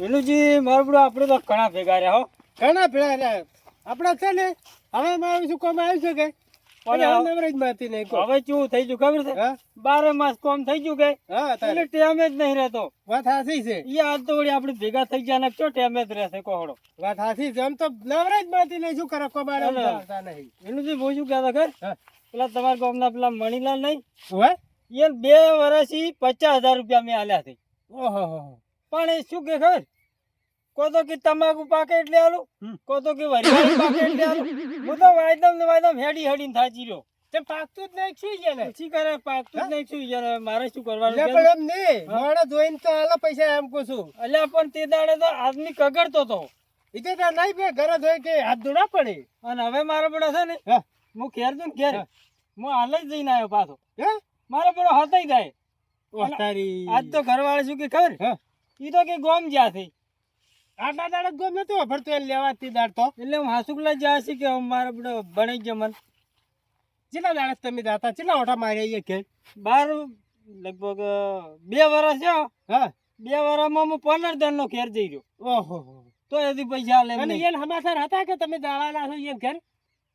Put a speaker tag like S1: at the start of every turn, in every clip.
S1: વિનુજી મારું બધું આપણે તો ઘણા ભેગા રહ્યા હો.
S2: ઘણા ભેગા રહ્યા. આપણે છે ને હવે મારું શું કોમ આવી શકે?
S1: પણ
S2: હવે માંથી નહીં
S1: હવે શું થઈ ગયું ખબર છે? બારે માસ કોમ થઈ ગયું કે?
S2: હા
S1: એટલે ટેમે જ નહીં રહેતો.
S2: વાત હાથી છે.
S1: એ આજ તો વળી આપણે ભેગા થઈ ગયા ને ક્યો ટેમે જ રહેશે કોહડો.
S2: વાત હાથી છે. આમ તો નવરેજમાંથી નહીં. શું કરે? કોમારે. નહીં.
S1: વિનુજી બહુ શું કહેતા ખર પેલા તમારા ગામના પેલા મણીલાલ નહીં? એ બે વર્ષથી પચાસ હજાર રૂપિયા મેં આલ્યા છે.
S2: ઓહો હો.
S1: પણ એ શું કે ખબર? કો તો કે તમાકુ પાકે એટલે આલું?
S2: કોતો
S1: કો તો કે વરિયાળી પાકે એટલે આલું? હું તો વાયદમ ને વાયદમ હેડી હેડીને થાચી રહ્યો.
S2: તે પાકતું જ નહીં શું છે
S1: પછી કરે પાકતું જ નહીં શું યાર મારે શું કરવાનું કે?
S2: પણ એમ નહીં. મોડે જોઈને તો આલો પૈસા એમ કહું છું.
S1: અલ્યા પણ તે દાડે તો આદમી કગડતો તો.
S2: એ તો નહીં બે ઘરે જોઈ કે હાથ ધોડા પડે.
S1: અને હવે મારા બધો છે ને
S2: હા.
S1: ઘેર છું ને ઘેર
S2: હા.
S1: હાલ જ જઈને આવ્યો પાછો.
S2: હે?
S1: મારો બધો હતાઈ
S2: થાય
S1: આજ તો ઘરવાળા શું કે ખબર? ઈ તો કે ગોમ જ્યાંથી
S2: આટલા દાડા ગમ નતું વાપરતું એને લેવાતી દાડ તો.
S1: એટલે હું હાસુકલા જ્યાં છે કે મારો બધો ભણી ગયો મને.
S2: કેટલા દાડે તમે જાતા કેટલા ઓઠા માર્યા કે
S1: બાર લગભગ બે વર્ષ થયો.
S2: હા.
S1: બે વર્ષમાં હું પંદર દિન નો ઘેર જઈ રહ્યો.
S2: ઓહો.
S1: તો એથી પૈસા લે
S2: અને એને હમાસર હતા કે તમે દાવાના છો એમ ઘેર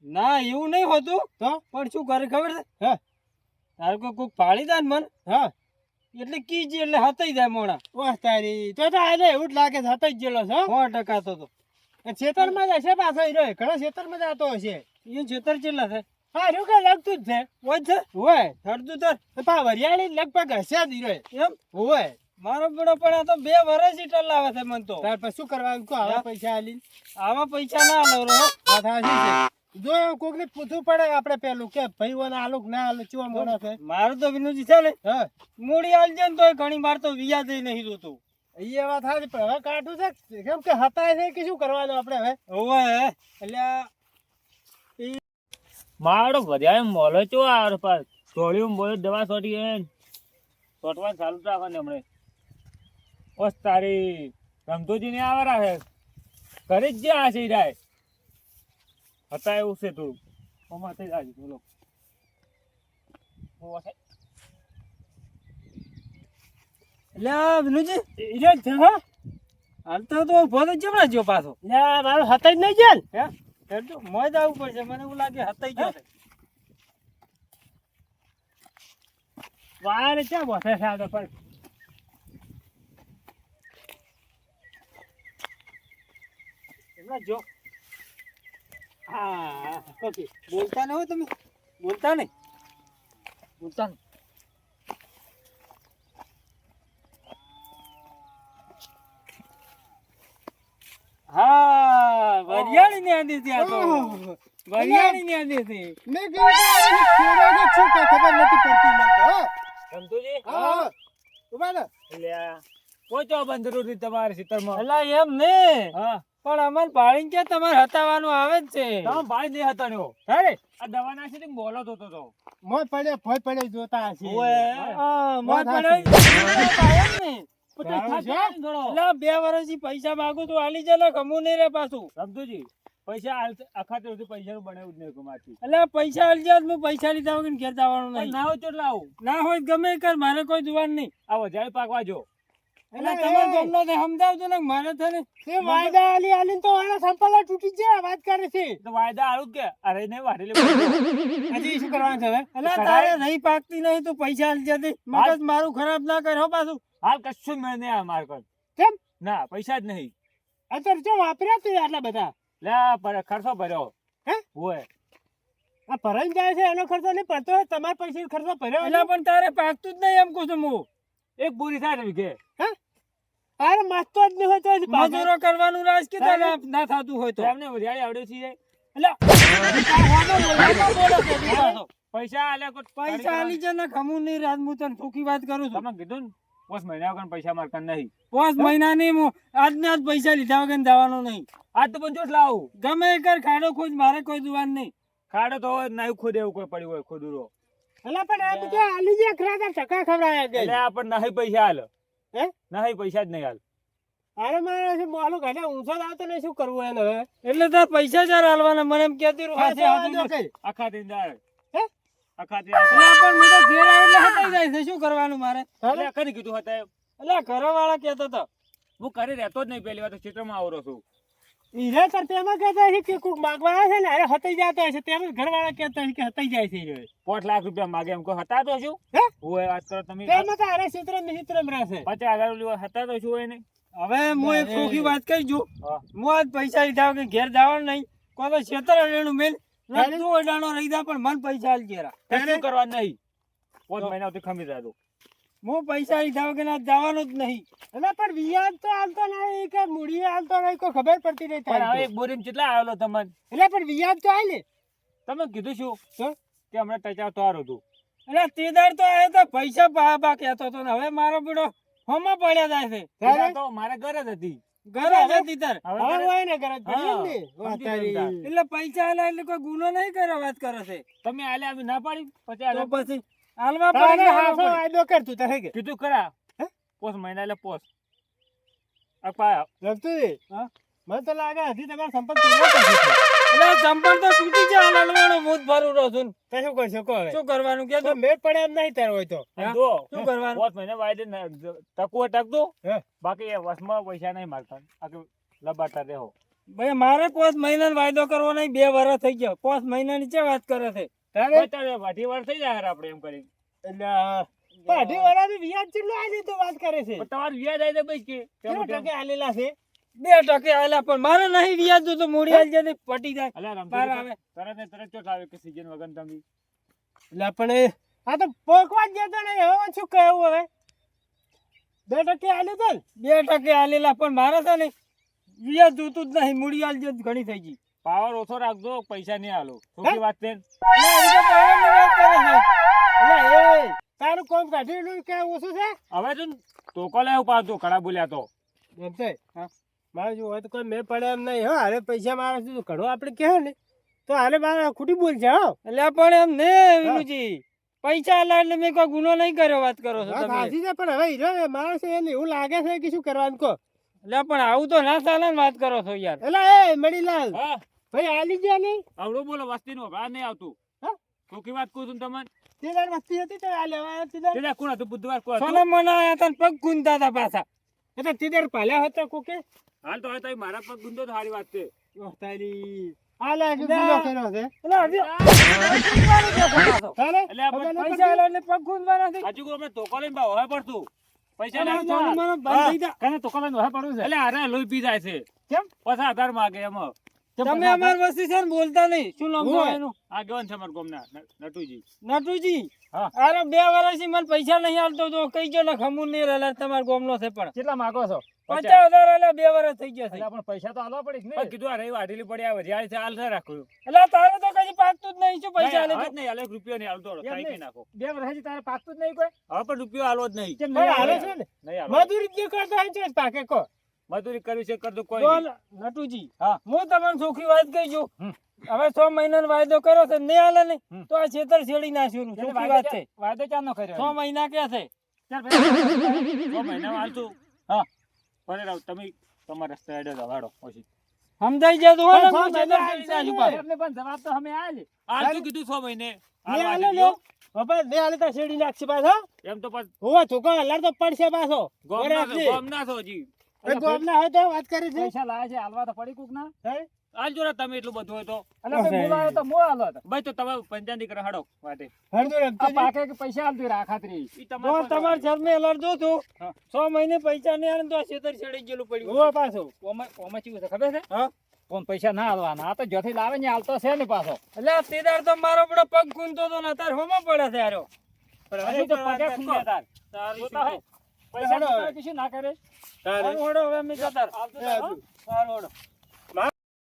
S1: ના એવું નહીં હોતું.
S2: તો?
S1: પણ શું કરે ખબર છે?
S2: હા.
S1: તારું કોઈ કોઈક ફાળી દે ને મન?
S2: હા.
S1: એટલે કીજી એટલે હતાઈ જાય મોણા
S2: ઓહ તારી. તો તો આજે એવું જ લાગે છે હતાઈ ગયેલો છે
S1: સો ટકા તો તો.
S2: ખેતરમાં જ હશે પાછો હીરો ઘણા ખેતરમાં જતો હશે.
S1: એ છેતર ચેટલા છે.
S2: હા રહ્યું કઈ લાગતું જ છે.
S1: હોય છે.
S2: હોય
S1: હડતું તર
S2: પા વરિયાળી લગભગ હશે જ હીરો
S1: એમ?
S2: હોય.
S1: મારો બેડો પણ આ તો બે વર્ષથી લાવે છે મન તો.
S2: તાર પછી શું કરવાનું કો આવા પૈસા આલી
S1: આવા પૈસા ના આલો રો
S2: વાત છે. જો કોક ને પૂછવું પડે આપણે પેલું કે ભાઈ ઓને આલુક ના આલુ ચેવા મોડો છે?
S1: મારું તો વિનુજી છે ને.
S2: હા.
S1: મૂડી આલજે ને તોય ઘણી વાર તો વ્યાજ નહીં જોતું.
S2: એ વાત સાચી પણ હવે કાઢું છે કેમ કે હતા છે કે શું કરવાનું આપણે હવે?
S1: હોવે એટલે આ
S3: મારો વધારે મોલો ચો આર પાસ ધોળ્યું બોલ્યો દવા છોટી એ છોટવાનું ચાલુ જ ને હમણે. બસ તારી રમતોજી ને આવે રાખે ઘરે જ જ્યાં છે જાય હતા એવું છે થોડું ઓમાં થઈ જાય બોલો ઓવા થાય.
S1: એટલે આ વિનુજી
S2: ઈ જ છે હા
S1: હાલ તો તો ઊભો જો પાછો
S2: મારો હતા જ નહીં જાય
S1: હે હેડજો મોય જ આવવું પડશે મને એવું લાગે ગયો છે
S2: વાર ક્યાં બોસે છે આગળ પર
S1: એમના જો હા ઓકે. બોલતા ન તમે. બોલતા નહીં. બોલતા નહીં. હા વરિયાળી ની આંધી ત્યાં આ તો. વરિયાળી ની આંધી હતી
S2: મેં કીધું કે આ ખેડો કે શું કે ખબર નથી પડતી મને તો
S3: સમજુજી
S2: હા ઊભા ને
S3: લ્યા કોઈ તો બંદરું થી તમારે સીતરમાં
S1: એલા એમ ને.
S3: હા.
S1: પણ અમન પાડીને કે તમારે હતાવાનું આવે જ છે?
S3: તમે ભાઈ નહીં હતાડ્યો
S2: અરે
S3: આ દવા નાખી ને બોલો તો તો.
S2: મોત પડે ભોય પડે જોતા હશે.
S1: હા, મોય પડે. બે વર્ષથી પૈસા માંગુ તું આલી જાય ગમું નહીં રે પાછું.
S3: સમજુજી? પૈસા હાલ આખા તે પૈસા નું બનાવ્યું જ નહીં કમાતી
S1: એટલે પૈસા આલી જાય તો હું પૈસા લીધા વગર ઘેર જવાનું નહીં.
S3: ના હોય તો લાવું આવું.
S1: ના હોય ગમે કર મારે કોઈ જોવાનું નહીં.
S3: આ વધારે પાકવા જો.
S1: એટલે તમારે. સમજાવજો ને મારે
S2: વાયદા આલી આલીને તો આના સંપલા તૂટી જાય વાત કરે છે.
S3: તો વાયદા હારું કે અરે નહીં વાઢેલી
S2: હજી શું કરવાનું છે હવે?
S1: એટલે તારે નહીં પાકતી નહીં તું પૈસા આલી જતી મગજ મારું ખરાબ ના કરો પાછું.
S3: હાલ કશું મેં નહીં આ માર કર
S2: કેમ?
S3: ના પૈસા જ નહીં.
S2: અત્યારે જો વાપર્યા તું આટલા બધા.
S3: લે પર ખર્ચો ભર્યો.
S2: હે?
S3: હોય
S2: આ ભરાઈ જાય છે એનો ખર્ચો નહીં પડતો તમારા પૈસા ખર્ચો ભર્યો
S1: એટલે પણ તારે પાકતું જ નહીં એમ કહું છું હું.
S3: એક પૂરી થાય વિઘે.
S2: અરે માસ્તો જ નહીં હોય તો
S1: મજૂરો કરવાનું રાજ કે ના થતું હોય તો?
S3: એમને વધારે આવડે છે.
S1: એટલે.
S3: પૈસા આલે
S1: પૈસા આલી છે ને ખમું નહીં રાજ હું તને ચોખ્ખી વાત કરું છું.
S3: તમે કીધું ને પાંચ મહિના વગર પૈસા માર કન નહીં.
S1: પાંચ મહિના નહીં હું આજને આજ પૈસા લીધા વગર જવાનું નહીં.
S3: આજ તો જોશ લાવું.
S1: ગમે કર ખાડો ખોજ મારે કોઈ દુવાન નહીં.
S3: ખાડો તો નહીં ખોદે એવું કોઈ પડ્યું હોય ખોદુરો
S2: એટલે પણ આ બધા આલી જે ખરા ટકા ખવડાયા
S3: આ પણ નહીં પૈસા હાલ
S2: હે?
S3: નહીં પૈસા જ નહીં હાલ.
S2: અરે મારે મોલો ઘરે ઊંચો આવતો નહીં શું કરવું એને હવે
S1: એટલે તાર પૈસા ચાર હાલવાના મને એમ કહેતી.
S2: કઈ.
S3: આખા દિન
S2: હે?
S3: આખા દિન
S1: પણ મેં ઘેર આવે એટલે હટાઈ જાય છે શું કરવાનું મારે?
S3: એટલે કદી કીધું હતા એમ?
S1: એટલે ઘરવાળા કેતો હતો.
S3: હું ઘરે રહેતો જ નહીં પહેલી વાર તો ક્ષેત્રમાં આવરો છું.
S2: ઈરા તાર કહેતા હશે કે કોક માગવા છે ને અરે હતાઈ જતો હશે તેમ ઘરવાળા કહેતા હશે કે હતાઈ જાય છે
S3: પાંચ લાખ રૂપિયા માગે એમ કોઈ હતા તો શું
S2: હે?
S3: હું વાત કરો તમે
S2: તેમાં તો અરે ચિત્રમ ને ચિત્રમ રહેશે.
S3: પચાસ હજાર રૂપિયા હતા તો શું હોય
S1: હવે હું એક ખોખી વાત કહી જો
S3: હા.
S1: આજ પૈસા લીધા વગર ઘેર જવાનું નહીં. કોઈ તો મેલ. તું અડાણો રહી જા પણ મન પૈસા આલ જરા
S3: શું કરવા નહીં? પાંચ મહિના સુધી ખમી રહ્યા
S1: હું પૈસા લીધા વગર જવાનું જ નહીં.
S2: એટલે પણ વ્યાજ તો આલતો નહીં કે મૂડી આલતો નહીં કોઈ ખબર પડતી નહીં
S3: થાય હવે એક બોરીમ કેટલા આવેલો તમને?
S2: એટલે પણ વ્યાજ તો હાલે
S3: તમે કીધું શું?
S2: શું?
S3: કે હમણાં ટચા તાર હતું.
S1: એટલે તેદાર તો આવ્યો તો પૈસા પા કહેતો હતો ને હવે મારો બીડો હોમાં પડ્યા જાય છે.
S3: ત્યારે તો મારે ઘર જ હતી.
S1: ઘરે તાર.
S3: હવે
S2: હોય ને
S1: એટલે પૈસા આલ્યા એટલે કોઈ ગુનો નહીં કર્યો વાત કરે છે.
S3: તમે આલે આવી ના પાડી પછી
S1: પછી હાલવા
S2: તારે હાફો વાયદો કર તું તારે કે?
S3: કીધું ખરા પોસ મહિના એટલે પોસ. અપા
S2: લગતું
S1: હા?
S2: મને તો લાગે હજી તમારે સંપર્ક તોડવો પડશે. છે.
S1: એટલે સંપર્ક તો તૂટી જાય હાલવાનો હું ભરું રહું છું.
S2: તો શું કરશો? કહો હવે?
S1: શું કરવાનું કે
S2: તો મેળ પડે એમ નહીં તાર હોય તો.
S1: શું કરવાનું?
S3: પોસ મહિના વાયદે ટકવો ટકતો બાકી વસમાં પૈસા નહીં માગતા. બાકી લબાતા રહો.
S1: ભાઈ મારે પાંચ મહિનાનો વાયદો કરવો નહીં બે વર્ષ થઈ ગયો. પાંચ મહિનાની છે વાત કરે છે?
S2: તારે?
S3: વાર થઈ જાય આપણે એમ કરી
S2: એટલે અઢી વર્ષની વ્યાજ કેટલું આલી તો વાત કરે છે.
S3: તમારું વ્યાજ જાય ભાઈ કે.
S2: કેટલા ટકે આલેલા છે?
S1: બે ટકે આલ્યા પણ મારે નહીં વ્યાજ તો મૂડી આલ જતી પટી જાય. આવે.
S3: તરત ને તરત ચોટ આવે કે સીઝન વગર તમે.
S2: એટલે પણ આ તો પોકવા જ જતો નહીં હવે શું કહેવું હવે? બે ટકે આલ્યું તો
S1: બે ટકે આલેલા પણ મારે છે ને વ્યાજ જોતું જ નહીં મૂડી આલ ઘણી થઈ ગઈ.
S3: પાવર ઓછો રાખજો પૈસા નહીં આલો. થોડી વાત છે?
S2: તારું કોમ કાઢી કે ઓછું છે?
S3: હવે તો ટોકો લેવું પાડતો ખડા બોલ્યા તો.
S2: એમ છે? મારે જો હોય તો કોઈ મેં પડે એમ નહીં હા. અરે પૈસા મારે શું ઘડો આપણે કહે ને. તો હાલે મારે ખોટી બોલ છે હા.
S1: એટલે પણ એમ ને વિનુજી? પૈસા આલા એટલે મેં કોઈ ગુનો નહીં કર્યો વાત કરો છો તમે.
S2: સાચી છે પણ હવે હીરો માણસ એને એવું લાગે છે કે શું કરવાનું કહો.
S1: એટલે પણ આવું તો ના ચાલે વાત કરો છો યાર.
S2: એટલે એ મણીલાલ
S3: હા.
S2: ભાઈ આલી ગયા નહીં
S3: આવડું બોલો વસ્તી નું ભાર નહીં આવતું.
S2: હા?
S3: ખોટી વાત કહું છું તમને?
S2: તે વસ્તી હતી તો આ લેવા તે દાડ
S3: કોણ હતું? બુધવાર કોણ હતું?
S1: સોના મના આયા તા પગ ગુંદા હતા પાછા.
S2: એટલે તે પાલ્યા હતા કોકે?
S3: હાલ તો હવે મારા પગ ગુંદો તો સારી વાત છે.
S2: તારી. કર્યો છે.
S1: એટલે પૈસા પગ ગુંદવાના છે
S3: હજુ લઈને પડતું પૈસા ના
S1: સોનું
S3: ચાલ.
S1: બંધ થઈ જા.
S3: કને ટોકો લઈને હવે પડવું છે? એટલે આરે લોહી પી જાય છે.
S2: કેમ?
S3: પાછા આધાર માગે એમાં.
S1: તમે અમાર વસ્તી છે બોલતા નહીં. શું નામ છે? એનું?
S3: આગેવાન છે અમારા ગામના નટુજી.
S1: નટુજી? અરે બે વર્ષથી મને પૈસા નહીં આલતો તો કઈ ગયો ને ખમું નહીં રહેલા તમારા ગોમનો છે પણ.
S3: કેટલા માગો છો?
S1: પચાસ હજાર એટલે બે વર્ષ થઈ ગયા છે.
S3: પણ પૈસા તો આલવા પડે ને કીધું આ રહી વાઢેલી પડી આવે જ્યારે છે હાલ રાખું.
S1: એટલે તારે તો કઈ પાકતું જ નહીં. શું પૈસા આલે
S3: જ નહીં એક રૂપિયો નહીં
S2: આલતો
S3: કાંઈ નાખો.
S2: બે વર્ષથી તારે પાકતું જ નહીં કોઈ?
S3: હવે પણ રૂપિયો હાલો જ નહીં.
S2: હાલે છે ને? મજૂરી જે કરતો હોય છે પાકે કો
S3: મજૂરી કરવી છે કરજો કોઈ
S1: બોલ, નટુજી
S3: હા.
S1: હું તમને ચોખ્ખી વાત કહી છું. હવે છ મહિનાનો વાયદો કર્યો છે નહીં હાલે ને તો આ છેતર છેડી નાખ્યું ચોખ્ખી વાત છે.
S3: વાયદો
S1: છ
S3: કર્યો
S1: મહિના કે છે?
S3: છ મહિના હાલતું. હા. ભલે રાવ તમે તમારા રસ્તે હેડે જવાડો પછી.
S1: સમજાઈ જાય તો હોય ને, છેતર છેડી નાખ્યું. પાછું.
S3: પણ જવાબ તો અમે આલે. હાલતું કીધું છ મહિને.
S2: નહીં
S3: હાલ વાંચી
S2: બાપા ને હાલે તો શેરડી નાખશે પાછો.
S3: એમ તો પાછ
S2: હોવા છોકરા હલાર તો પડશે પાછો.
S3: ગોમ
S2: ના છે.
S3: છો હજી.
S2: એ ગોમના હોય તો વાત કરી છે.
S3: પૈસા લાયા છે હાલવા તો પડી કુક ના.
S2: હે?
S3: હાલજો ને તમે એટલું બધું હોય તો.
S2: અલા ભાઈ બોલાયો તો
S3: મો હાલો ભાઈ તો તમે પંચાયત દીકરા હડો વાટે
S2: હળદર રમતો જી.
S3: કે પૈસા હાલતી રાખાતરી ઈ
S1: જો
S3: તમારે
S1: તમારે શરમે એલર્ટ જો તું. મહિને પૈસા નહીં આલે તો છેતર છેડી ગયેલું પડ્યું
S2: હોવા પાછો.
S3: ઓમાં ઓમાં ચીવું છે ખબર છે?
S1: હા.
S3: પૈસા ના હાલવાના આ તો જોથી લાવે ને હાલતો છે ને પાછો.
S1: એટલે આ તો મારો બધો પગ ગુંતો તો ને અત્યારે હોમાં પડે છે હારો.
S3: અરે ઈ તો પગે ખૂંદે તાર. જોતા હોય. પૈસા
S2: હેડો
S3: કશું ના કરે?
S2: તારે.
S1: સારું હવે અમે જતા રહો.
S3: આવતો
S2: એ
S3: તાર, હો.
S2: હજુ.
S1: સારું હેડો.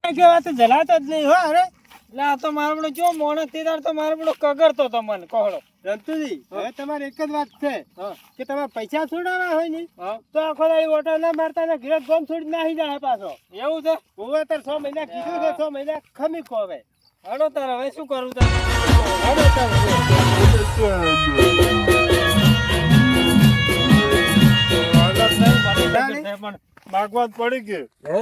S2: કે વાત જલાતો જ નહીં હો અરે.
S1: એટલે આ તો મારો જો મોણસ તેદાર તો મારો કગરતો તો મને કહો
S2: રમતુજી હવે તમારે એક જ વાત છે કે તમારે પૈસા છોડાવવા હોય ને તો આખો દાડી ઓટો ના મારતા ને ઘરે ગોમ છોડી નાહી જાય પાછો.
S1: એવું છે?
S2: હું છ મહિના કીધું છે છ મહિના ખમી કો હવે
S1: હેડો હવે શું કરું તારે?
S2: હેડો તાર
S1: પણ
S2: માગવા પડી
S4: a